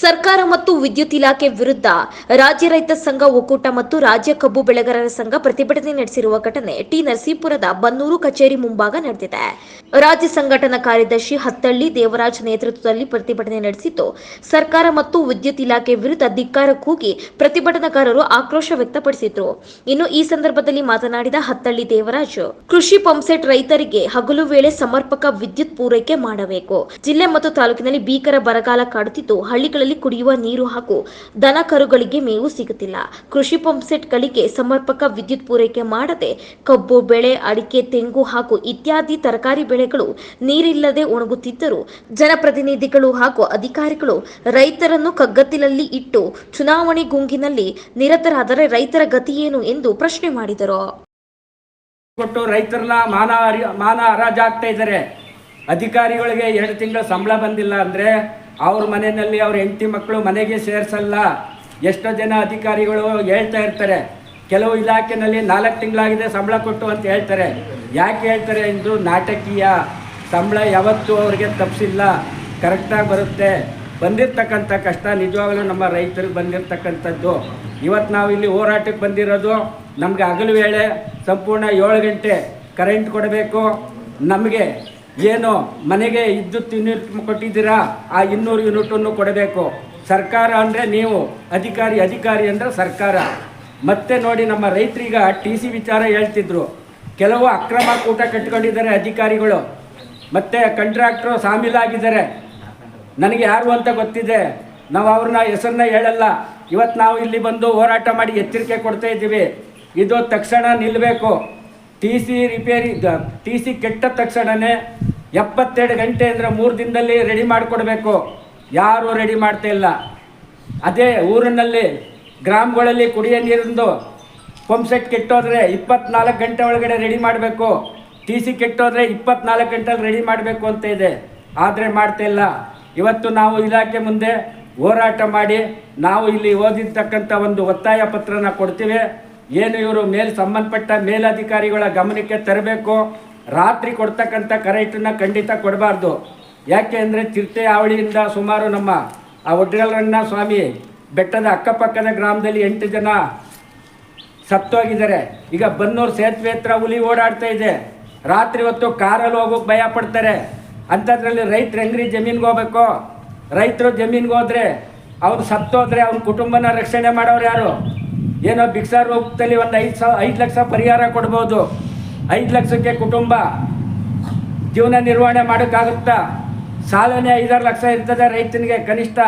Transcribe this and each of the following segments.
ಸರ್ಕಾರ ಮತ್ತು ವಿದ್ಯುತ್ ಇಲಾಖೆ ವಿರುದ್ಧ ರಾಜ್ಯ ರೈತ ಸಂಘ ಒಕ್ಕೂಟ ಮತ್ತು ರಾಜ್ಯ ಕಬ್ಬು ಬೆಳೆಗಾರರ ಸಂಘ ಪ್ರತಿಭಟನೆ ನಡೆಸಿರುವ ಘಟನೆ ಟಿ ನರಸೀಪುರದ ಬನ್ನೂರು ಕಚೇರಿ ಮುಂಭಾಗ ನಡೆದಿದೆ. ರಾಜ್ಯ ಸಂಘಟನಾ ಕಾರ್ಯದರ್ಶಿ ಹತ್ತಳ್ಳಿ ದೇವರಾಜ್ ನೇತೃತ್ವದಲ್ಲಿ ಪ್ರತಿಭಟನೆ ನಡೆಸಿದ್ದು, ಸರ್ಕಾರ ಮತ್ತು ವಿದ್ಯುತ್ ಇಲಾಖೆ ವಿರುದ್ಧ ಧಿಕ್ಕಾರ ಕೂಗಿ ಪ್ರತಿಭಟನಾಕಾರರು ಆಕ್ರೋಶ ವ್ಯಕ್ತಪಡಿಸಿದ್ರು. ಇನ್ನು ಈ ಸಂದರ್ಭದಲ್ಲಿ ಮಾತನಾಡಿದ ಹತ್ತಳ್ಳಿ ದೇವರಾಜ್, ಕೃಷಿ ಪಂಪ್ಸೆಟ್ ರೈತರಿಗೆ ಹಗಲು ವೇಳೆ ಸಮರ್ಪಕ ವಿದ್ಯುತ್ ಪೂರೈಕೆ ಮಾಡಬೇಕು. ಜಿಲ್ಲೆ ಮತ್ತು ತಾಲೂಕಿನಲ್ಲಿ ಭೀಕರ ಬರಗಾಲ ಕಾಡುತ್ತಿದ್ದು, ಹಳ್ಳಿಗಳಲ್ಲಿ ಕುಡಿಯುವ ನೀರು ಹಾಗೂ ದನ ಕರುಗಳಿಗೆ ಮೇವು ಸಿಗುತ್ತಿಲ್ಲ. ಕೃಷಿ ಪಂಪ್ಸೆಟ್ಗಳಿಗೆ ಸಮರ್ಪಕ ವಿದ್ಯುತ್ ಪೂರೈಕೆ ಮಾಡದೆ ಕಬ್ಬು, ಬೆಳೆ, ಅಡಿಕೆ, ತೆಂಗು ಹಾಗೂ ಇತ್ಯಾದಿ ತರಕಾರಿ ಬೆಳೆಗಳು ನೀರಿಲ್ಲದೆ ಒಣಗುತ್ತಿದ್ದರೂ ಜನಪ್ರತಿನಿಧಿಗಳು ಹಾಗೂ ಅಧಿಕಾರಿಗಳು ರೈತರನ್ನು ಕಗ್ಗತ್ತಿನಲ್ಲಿ ಇಟ್ಟು ಚುನಾವಣೆ ಗುಂಗಿನಲ್ಲಿ ನಿರತರಾದರೆ ರೈತರ ಗತಿಯೇನು ಎಂದು ಪ್ರಶ್ನೆ ಮಾಡಿದರು. ಕೊಟ್ಟು ರೈತರನ್ನ ಮಾನ ಮಾನ ಹರಾಜಾಗ್ತಾ ಇದ್ದಾರೆ. ಅಧಿಕಾರಿಗಳಿಗೆ ಎರಡು ತಿಂಗಳ ಸಂಬಳ ಬಂದಿಲ್ಲ ಅಂದರೆ ಅವ್ರ ಮನೆಯಲ್ಲಿ ಅವ್ರ ಹೆಂಡತಿ ಮಕ್ಕಳು ಮನೆಗೆ ಸೇರಿಸಲ್ಲ. ಎಷ್ಟೋ ಜನ ಅಧಿಕಾರಿಗಳು ಹೇಳ್ತಾ ಇರ್ತಾರೆ, ಕೆಲವು ಇಲಾಖೆನಲ್ಲಿ ನಾಲ್ಕು ತಿಂಗಳಾಗಿದೆ ಸಂಬಳ ಕೊಟ್ಟು ಅಂತ ಹೇಳ್ತಾರೆ. ಯಾಕೆ ಹೇಳ್ತಾರೆ ಎಂದು ನಾಟಕೀಯ ಸಂಬಳ ಯಾವತ್ತೂ ಅವ್ರಿಗೆ ತಪ್ಪಿಸಿಲ್ಲ. ಕರೆಕ್ಟಾಗಿ ಬರುತ್ತೆ. ಬಂದಿರ್ತಕ್ಕಂಥ ಕಷ್ಟ ನಿಜವಾಗಲೂ ನಮ್ಮ ರೈತರಿಗೆ ಬಂದಿರತಕ್ಕಂಥದ್ದು. ಇವತ್ತು ನಾವು ಇಲ್ಲಿ ಹೋರಾಟಕ್ಕೆ ಬಂದಿರೋದು ನಮಗೆ ಹಗಲು ವೇಳೆ ಸಂಪೂರ್ಣ ಏಳು ಗಂಟೆ ಕರೆಂಟ್ ಕೊಡಬೇಕು. ನಮಗೆ ಏನು ಮನೆಗೆ ವಿದ್ಯುತ್ ಯೂನಿಟ್ ಕೊಟ್ಟಿದ್ದೀರಾ? ಆ ಇನ್ನೂರು ಯೂನಿಟನ್ನು ಕೊಡಬೇಕು. ಸರ್ಕಾರ ಅಂದರೆ ನೀವು. ಅಧಿಕಾರಿ ಅಧಿಕಾರಿ ಅಂದರೆ ಸರ್ಕಾರ. ಮತ್ತೆ ನೋಡಿ ನಮ್ಮ ರೈತರೀಗ ಟಿ ಸಿ ವಿಚಾರ ಹೇಳ್ತಿದ್ರು. ಕೆಲವು ಅಕ್ರಮ ಕೂಟ ಕಟ್ಕೊಂಡಿದ್ದಾರೆ ಅಧಿಕಾರಿಗಳು. ಮತ್ತೆ ಕಂಟ್ರಾಕ್ಟ್ರು ಸಾಮೀಲಾಗಿದ್ದಾರೆ ನನಗೆ ಯಾರು ಅಂತ ಗೊತ್ತಿದೆ. ನಾವು ಅವ್ರನ್ನ ಹೆಸರನ್ನ ಹೇಳಲ್ಲ. ಇವತ್ತು ನಾವು ಇಲ್ಲಿ ಬಂದು ಹೋರಾಟ ಮಾಡಿ ಎಚ್ಚರಿಕೆ ಕೊಡ್ತಾ ಇದ್ದೀವಿ. ಇದು ತಕ್ಷಣ ನಿಲ್ಲಬೇಕು T C repair T C ಕೆಟ್ಟ ತಕ್ಷಣವೇ ಎಪ್ಪತ್ತೆರಡು ಗಂಟೆ ಅಂದರೆ ಮೂರು ದಿನದಲ್ಲಿ ರೆಡಿ ಮಾಡಿಕೊಡ್ಬೇಕು. ಯಾರೂ ರೆಡಿ ಮಾಡ್ತಾ ಇಲ್ಲ. ಅದೇ ಊರಿನಲ್ಲಿ, ಗ್ರಾಮಗಳಲ್ಲಿ ಕುಡಿಯೋ ನೀರಿಂದು ಪಂಪ್ಸೆಟ್ ಕೆಟ್ಟೋದ್ರೆ ಇಪ್ಪತ್ನಾಲ್ಕು ಗಂಟೆ ಒಳಗಡೆ ರೆಡಿ ಮಾಡಬೇಕು. ಟಿ ಸಿ ಕೆಟ್ಟೋದ್ರೆ ಇಪ್ಪತ್ನಾಲ್ಕು ಗಂಟೆಲಿ ರೆಡಿ ಮಾಡಬೇಕು ಅಂತ ಇದೆ. ಆದರೆ ಮಾಡ್ತಾ ಇಲ್ಲ. ಇವತ್ತು ನಾವು ಇಲಾಖೆ ಮುಂದೆ ಹೋರಾಟ ಮಾಡಿ, ನಾವು ಇಲ್ಲಿ ಓದಿರ್ತಕ್ಕಂಥ ಒಂದು ಒತ್ತಾಯ ಪತ್ರನ ಕೊಡ್ತೀವಿ. ಏನು ಇವರು ಮೇಲ್ ಸಂಬಂಧಪಟ್ಟ ಮೇಲಧಿಕಾರಿಗಳ ಗಮನಕ್ಕೆ ತರಬೇಕು, ರಾತ್ರಿ ಕೊಡ್ತಕ್ಕಂಥ ಕರೆಂಟನ್ನು ಖಂಡಿತ ಕೊಡಬಾರ್ದು. ಯಾಕೆ ಅಂದರೆ ಚಿರತೆ ಹಾವಳಿಯಿಂದ ಸುಮಾರು ನಮ್ಮ ಆ ಒಡ್ಗಲರಣ್ಣ ಸ್ವಾಮಿ ಬೆಟ್ಟದ ಅಕ್ಕಪಕ್ಕದ ಗ್ರಾಮದಲ್ಲಿ ಎಂಟು ಜನ ಸತ್ತೋಗಿದ್ದಾರೆ. ಈಗ ಬನ್ನೂರು ಸೇತುವೆ ಹತ್ರ ಹುಲಿ ಓಡಾಡ್ತಾ ಇದೆ. ರಾತ್ರಿ ಹೊತ್ತು ಕಾರಲ್ಲಿ ಹೋಗೋಕೆ ಭಯ ಪಡ್ತಾರೆ. ಅಂಥದ್ರಲ್ಲಿ ರೈತರು ಹೆಂಗ್ರಿ ಜಮೀನ್ಗೆ ಹೋಗ್ಬೇಕು? ರೈತರು ಜಮೀನ್ಗೆ ಹೋದರೆ ಅವ್ರು ಸತ್ತೋದ್ರೆ ಅವ್ರ ಕುಟುಂಬನ ರಕ್ಷಣೆ ಮಾಡೋರು ಯಾರು? ಏನೋ ಭಿಕ್ಷಾ ರೂಪದಲ್ಲಿ ಒಂದು ಐದು ಸಾವಿರ ಐದು ಲಕ್ಷ ಪರಿಹಾರ ಕೊಡ್ಬೋದು. ಐದು ಲಕ್ಷಕ್ಕೆ ಕುಟುಂಬ ಜೀವನ ನಿರ್ವಹಣೆ ಮಾಡೋಕ್ಕಾಗುತ್ತಾ? ಸಾಲನೇ ಐದಾರು ಲಕ್ಷ ಇರ್ತದೆ ರೈತನಿಗೆ ಕನಿಷ್ಠ.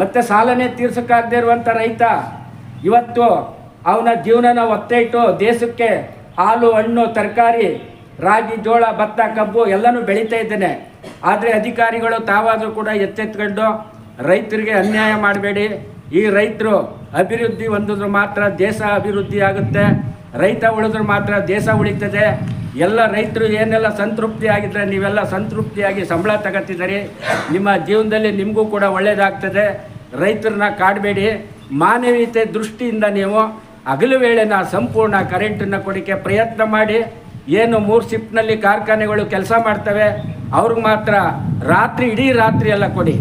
ಮತ್ತು ಸಾಲನೇ ತೀರ್ಸೋಕ್ಕಾಗದೇ ಇರುವಂಥ ರೈತ ಇವತ್ತು ಅವನ ಜೀವನನ ಒತ್ತೆ ಇಟ್ಟು ದೇಶಕ್ಕೆ ಹಾಲು, ಹಣ್ಣು, ತರಕಾರಿ, ರಾಗಿ, ಜೋಳ, ಭತ್ತ, ಕಬ್ಬು ಎಲ್ಲನೂ ಬೆಳೀತಾ ಇದ್ದೇನೆ. ಆದರೆ ಅಧಿಕಾರಿಗಳು ತಾವಾದರೂ ಕೂಡ ಎತ್ತೆತ್ಕೊಂಡು ರೈತರಿಗೆ ಅನ್ಯಾಯ ಮಾಡಬೇಡಿ. ಈ ರೈತರು ಅಭಿವೃದ್ಧಿ ಹೊಂದಿದ್ರೆ ಮಾತ್ರ ದೇಶ ಅಭಿವೃದ್ಧಿ ಆಗುತ್ತೆ. ರೈತ ಉಳಿದ್ರೆ ಮಾತ್ರ ದೇಶ ಉಳಿತದೆ. ಎಲ್ಲ ರೈತರು ಏನೆಲ್ಲ ಸಂತೃಪ್ತಿ ಆಗಿದ್ರೆ ನೀವೆಲ್ಲ ಸಂತೃಪ್ತಿಯಾಗಿ ಸಂಬಳ ತಗೋತಿದ್ದೀರಿ ನಿಮ್ಮ ಜೀವನದಲ್ಲಿ ನಿಮಗೂ ಕೂಡ ಒಳ್ಳೆಯದಾಗ್ತದೆ ರೈತರನ್ನ ಕಾಡಬೇಡಿ. ಮಾನವೀಯತೆ ದೃಷ್ಟಿಯಿಂದ ನೀವು ಹಗಲು ವೇಳೆನ ಸಂಪೂರ್ಣ ಕರೆಂಟನ್ನು ಕೊಡೋಕ್ಕೆ ಪ್ರಯತ್ನ ಮಾಡಿ. ಏನು ಮೂರು ಶಿಫ್ಟ್ನಲ್ಲಿ ಕಾರ್ಖಾನೆಗಳು ಕೆಲಸ ಮಾಡ್ತವೆ, ಅವ್ರಿಗೆ ಮಾತ್ರ ರಾತ್ರಿ, ಇಡೀ ರಾತ್ರಿ ಎಲ್ಲ ಕೊಡಿ.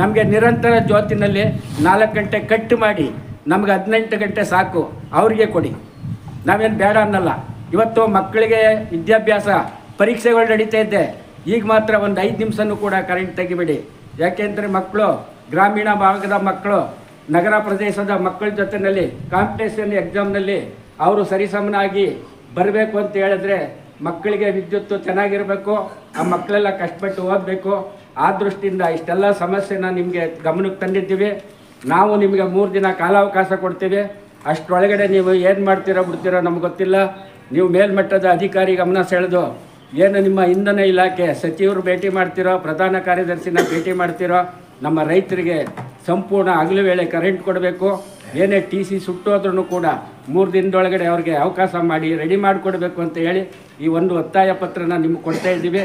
ನಮಗೆ ನಿರಂತರ ಜ್ಯೋತಿನಲ್ಲಿ ನಾಲ್ಕು ಗಂಟೆ ಕಟ್ ಮಾಡಿ. ನಮ್ಗೆ ಹದಿನೆಂಟು ಗಂಟೆ ಸಾಕು, ಅವರಿಗೆ ಕೊಡಿ. ನಾವೇನು ಬೇಡ ಅನ್ನಲ್ಲ. ಇವತ್ತು ಮಕ್ಕಳಿಗೆ ವಿದ್ಯಾಭ್ಯಾಸ, ಪರೀಕ್ಷೆಗಳು ನಡೀತಾ ಇದ್ದೆ ಈಗ ಮಾತ್ರ ಒಂದು ಐದು ನಿಮಿಷನೂ ಕೂಡ ಕರೆಂಟ್ ತೆಗಿಬೇಡಿ. ಯಾಕೆಂದರೆ ಮಕ್ಕಳು, ಗ್ರಾಮೀಣ ಭಾಗದ ಮಕ್ಕಳು, ನಗರ ಪ್ರದೇಶದ ಮಕ್ಕಳ ಜೊತೆಯಲ್ಲಿ ಕಾಂಪಿಟೇಷನ್ ಎಕ್ಸಾಮ್ನಲ್ಲಿ ಅವರು ಸರಿಸಮನಾಗಿ ಬರಬೇಕು ಅಂತ ಹೇಳಿದ್ರೆ ಮಕ್ಕಳಿಗೆ ವಿದ್ಯುತ್ತು ಚೆನ್ನಾಗಿರಬೇಕು, ಆ ಮಕ್ಕಳೆಲ್ಲ ಕಷ್ಟಪಟ್ಟು ಓದಬೇಕು. ಆ ದೃಷ್ಟಿಯಿಂದ ಇಷ್ಟೆಲ್ಲ ಸಮಸ್ಯೆನ ನಿಮಗೆ ಗಮನಕ್ಕೆ ತಂದಿದ್ದೀವಿ. ನಾವು ನಿಮಗೆ ಮೂರು ದಿನ ಕಾಲಾವಕಾಶ ಕೊಡ್ತೀವಿ. ಅಷ್ಟರೊಳಗಡೆ ನೀವು ಏನು ಮಾಡ್ತೀರೋ ಬಿಡ್ತೀರೋ ನಮ್ಗೆ ಗೊತ್ತಿಲ್ಲ. ನೀವು ಮೇಲ್ಮಟ್ಟದ ಅಧಿಕಾರಿ ಗಮನ ಸೆಳೆದು ಏನು ನಿಮ್ಮ ಇಂಧನ ಇಲಾಖೆ ಸಚಿವರು ಭೇಟಿ ಮಾಡ್ತಿರೋ, ಪ್ರಧಾನ ಕಾರ್ಯದರ್ಶಿನ ಭೇಟಿ ಮಾಡ್ತಿರೋ, ನಮ್ಮ ರೈತರಿಗೆ ಸಂಪೂರ್ಣ ಹಗಲು ವೇಳೆ ಕರೆಂಟ್ ಕೊಡಬೇಕು. ಏನೇ ಟಿ ಸಿ ಸುಟ್ಟೋದ್ರೂ ಕೂಡ ಮೂರು ದಿನದೊಳಗಡೆ ಅವ್ರಿಗೆ ಅವಕಾಶ ಮಾಡಿ ರೆಡಿ ಮಾಡಿಕೊಡ್ಬೇಕು ಅಂತ ಹೇಳಿ ಈ ಒಂದು ಒತ್ತಾಯ ಪತ್ರನ ನಿಮ್ಗೆ ಕೊಡ್ತಾ ಇದ್ದೀವಿ.